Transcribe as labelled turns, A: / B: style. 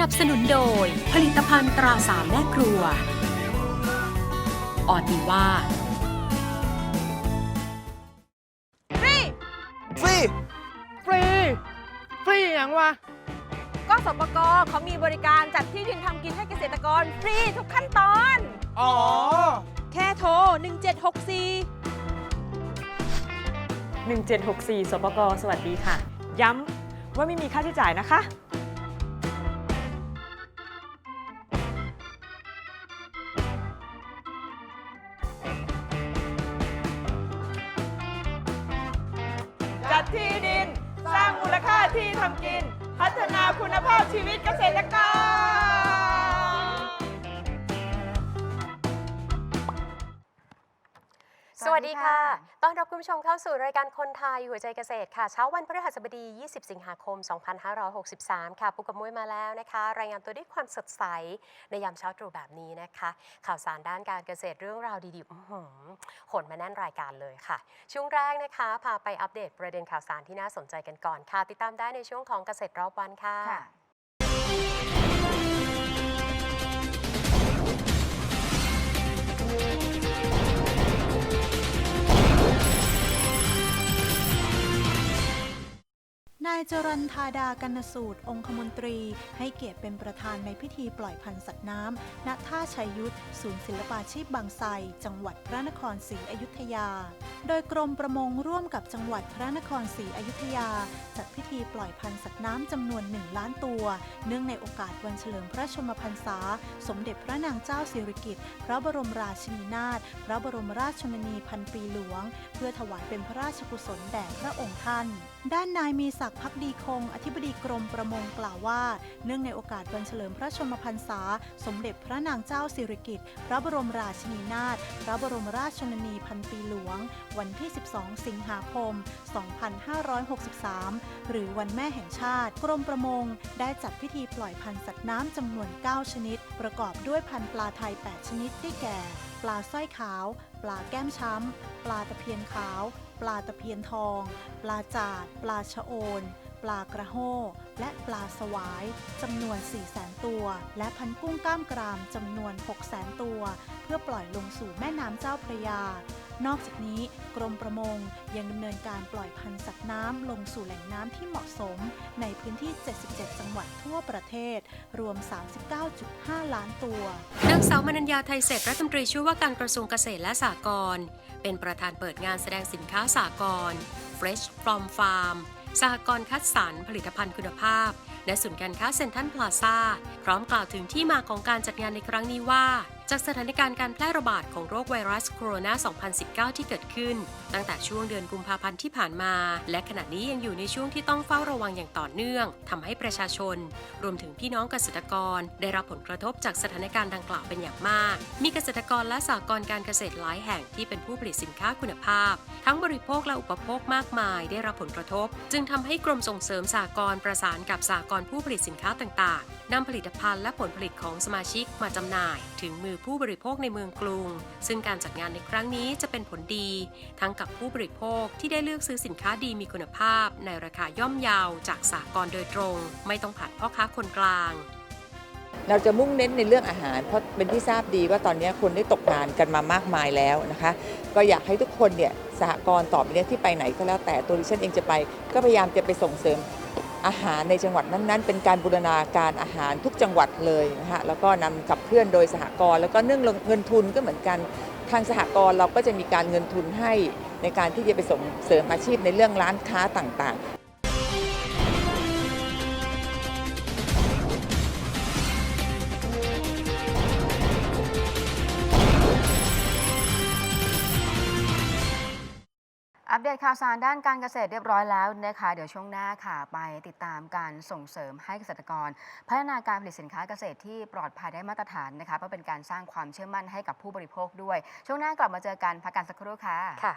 A: นับสนุนโดย ผลิตภัณฑ์ตราสามแม่ครัว ออติว่า
B: ฟรี
C: ฟรี
B: ฟรีฟรีอย่างวะก็สปกเขามีบริการจัดที่ดินทำกินให้เกษตรกรฟรีทุกขั้นตอน
C: อ๋อ
B: แค่โทร 1764
D: 1764 สปกสวัสดีค่ะ ย้ำว่าไม่มีค่าใช้จ่ายนะคะ
B: ที่ดิน สร้างมูลค่าที่ทำกิน พัฒนาคุณภาพชีวิตเกษตรกร
A: สวัสดีค่ะ ต้อนรับคุณผู้ชมเข้าสู่รายการคนไทยหัวใจเกษตรค่ะ เช้าวันพฤหัสบดี 20 สิงหาคม 2563 ค่ะปุกกับมุ้ยมาแล้วนะคะ รายงานตัวด้วยความสดใสในยามเช้าตรู่แบบนี้นะคะ ข่าวสารด้านการเกษตรเรื่องราวดีๆอื้อหือขนมาแน่นรายการเลยค่ะ ช่วงแรกนะคะ พาไปอัปเดตประเด็นข่าวสารที่น่าสนใจกันก่อนค่ะ ติดตามได้ในช่วงของเกษตรรอบวันค่ะ
E: นายจรันธาดากันสูตร องคมนตรี ให้เกียรติเป็นประธานในพิธีปล่อยพันธุ์สัตว์น้ำณท่าชัยยุทธศูนย์ศิลปาชีพบางไทรจังหวัดพระนครศรีอยุธยา โดยกรมประมงร่วมกับจังหวัดพระนครศรีอยุธยา จัดพิธีปล่อยพันธุ์สัตว์น้ำจำนวน1ล้านตัว เนื่องในโอกาสวันเฉลิมพระชนมพรรษา สมเด็จพระนางเจ้าสิริกิติ์พระบรมราชินีนาถพระบรมราชชนนีพันปีหลวง เพื่อถวายเป็นพระราชกุศลแด่พระองค์ท่าน ด้านนายมีศักดิ์พักดีคง อธิบดีกรมประมงกล่าวว่า เนื่องในโอกาสวันเฉลิมพระชนมพรรษา สมเด็จพระนางเจ้าสิริกิติ์พระบรมราชินีนาถพระบรมราชชนนีพันปีหลวง วันที่ 12 สิงหาคม 2563 หรือวันแม่แห่งชาติ กรมประมง ได้จัดพิธีปล่อยพันธุ์สัตว์น้ำจำนวน 9 ชนิด ประกอบด้วยพันธุ์ปลาไทย 8 ชนิดได้แก่ ปลาสร้อยขาว ปลาแก้มช้ำ ปลาตะเพียนขาว ปลาตะเพียนทอง ปลาจาด ปลาชะโอน ปลากระโห้และปลาสวายจำนวน 400,000ตัว และพันกุ้งกล้ามกรามจำนวน 600,000ตัว เพื่อปล่อยลงสู่แม่น้ำเจ้าพระยา นอกจากนี้กรมประมงยังดำเนินการปล่อยพันธุ์สัตว์น้ำลงสู่แหล่งน้ำที่เหมาะสม ในพื้นที่ 77 จังหวัดทั่วประเทศ รวม 39.5 ล้านตัว
A: นางสาวมนัญญาไทยเศรษรัฐมนตรีช่วยว่าการกระทรวงเกษตรและสหกรณ์เป็นประธานเปิดงานแสดงสินค้าสหกรณ์ Fresh from Farm สหกรณ์คัดสรรผลิตภัณฑ์คุณภาพ และศูนย์การค้าเซ็นทรัลพลาซาพร้อมกล่าวถึงที่มาของการจัดงานในครั้งนี้ว่า จากสถานการณ์การแพร่ระบาดของโรคไวรัสโคโรนา 2019 ที่เกิดขึ้น ตั้งแต่ช่วงเดือนกุมภาพันธ์ที่ผ่านมา และขณะนี้ยังอยู่ในช่วงที่ต้องเฝ้าระวังอย่างต่อเนื่องทำให้ประชาชน รวมถึงพี่น้องเกษตรกร ได้รับผลกระทบจากสถานการณ์ดังกล่าวเป็นอย่างมาก มีเกษตรกรและสหกรณ์การเกษตรหลายแห่งที่เป็นผู้ผลิตสินค้าคุณภาพ ทั้งบริโภคและอุปโภคมากมาย ได้รับผลกระทบ จึงทำให้กรมส่งเสริมสหกรณ์ประสานกับสหกรณ์ผู้ผลิตสินค้าต่างๆนำผลิตภัณฑ์และผลผลิตของสมาชิกมาจำหน่าย ถึงมือผู้บริโภคในเมืองกรุง ซึ่งการจัดงานในครั้งนี้จะเป็นผลดี ทั้งกับผู้บริโภคที่ได้เลือกซื้อสินค้าดีมีคุณภาพ ในราคาย่อมเยาวจากสหกรณ์โดยตรง ไม่ต้องผ่านพ่อค้าคนกลาง
F: เราจะมุ่งเน้นในเรื่องอาหาร เพราะเป็นที่ทราบดีว่าตอนนี้คนได้ตกงานกันมามากมายแล้วนะคะ ก็อยากให้ทุกคนเนี่ยสหกรณ์ต่อไปเนี้ที่ไปไหนก็แล้วแต่ตัวดิฉันเองจะไป ก็พยายามจะไปส่งเสริม อาหารในจังหวัดนั้นๆ เป็นการบูรณาการอาหารทุกจังหวัดเลยนะคะแล้วก็นำขับเคลื่อนโดยสหกรณ์แล้วก็เนื่องเงินทุนก็เหมือนกันทางสหกรณ์เราก็จะมีการเงินทุนให้ในการที่จะไปส่งเสริมอาชีพในเรื่องร้านค้าต่าง
C: อัปเดตข่าวสารด้านการเกษตรเรียบร้อยแล้วนะคะ เดี๋ยวช่วงหน้าค่ะไปติดตามการส่งเสริมให้เกษตรกร พัฒนาการผลิตสินค้าเกษตรที่ปลอดภัยได้มาตรฐานนะคะเพื่อเป็นการสร้างความเชื่อมั่นให้กับผู้บริโภคด้วย ช่วงหน้ากลับมาเจอกันพักกันสักครู่ค่ะ
A: ค่ะ